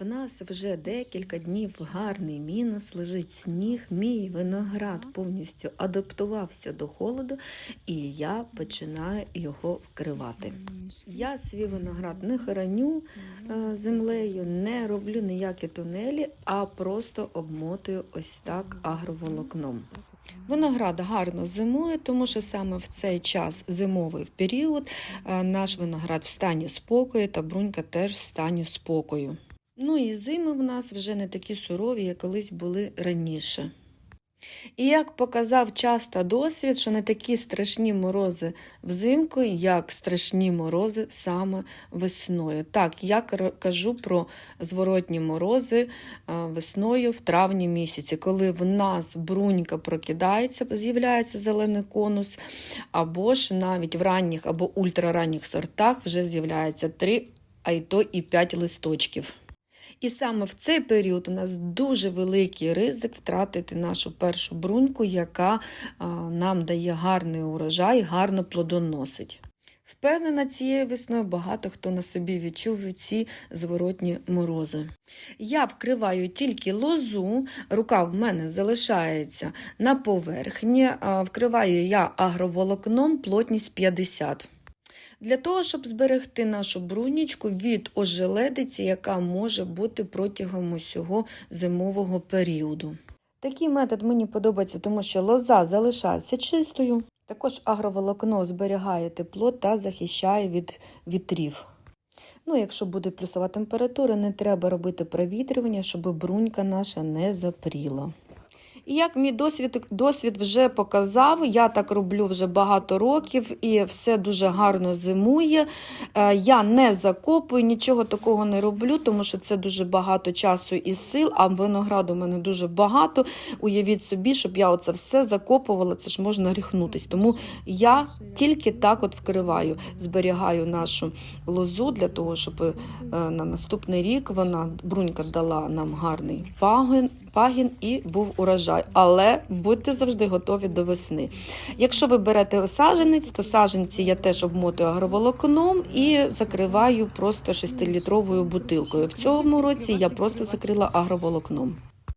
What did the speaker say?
В нас вже декілька днів гарний мінус, лежить сніг. Мій виноград повністю адаптувався до холоду, і я починаю його вкривати. Я свій виноград не хороню е, землею, не роблю ніякі тунелі, а просто обмотую ось так агроволокном. Виноград гарно зимує, тому що саме в цей час зимовий період е, наш виноград в стані спокою та брунька теж в стані спокою. Ну і зими в нас вже не такі сурові, як колись були раніше. І як показав час та досвід, що не такі страшні морози взимку, як страшні морози саме весною. Так, я кажу про зворотні морози е, весною в травні місяці, коли в нас брунька прокидається, з'являється зелений конус, або ж навіть в ранніх або ультраранніх сортах вже з'являється 3, а й то і 5 листочків. І саме в цей період у нас дуже великий ризик втратити нашу першу бруньку, яка нам дає гарний урожай, гарно плодоносить. Впевнена, цією весною багато хто на собі відчув ці зворотні морози. Я вкриваю тільки лозу, рука в мене залишається на поверхні. Вкриваю я агроволокном плотність 50 для того, щоб зберегти нашу брунічку від ожеледиці, яка може бути протягом усього зимового періоду. Такий метод мені подобається, тому що лоза залишається чистою. Також агроволокно зберігає тепло та захищає від вітрів. Ну, якщо буде плюсова температура, не треба робити провітрювання, щоб брунька наша не запріла. І як мій досвід, досвід вже показав, я так роблю вже багато років і все дуже гарно зимує. Е, Я не закопую, нічого такого не роблю, тому що це дуже багато часу і сил, а винограду у мене дуже багато. Уявіть собі, щоб я оце все закопувала, це ж можна ріхнутись. Тому я тільки так от вкриваю, зберігаю нашу лозу для того, щоб е, на наступний рік вона брунька дала нам гарний пагін, пагін і був урожай. Але будьте завжди готові до весни. Якщо ви берете саженець, то саженці я теж обмотую агроволокном і закриваю просто 6-літровою бутилкою. В цьому році я просто закрила агроволокном.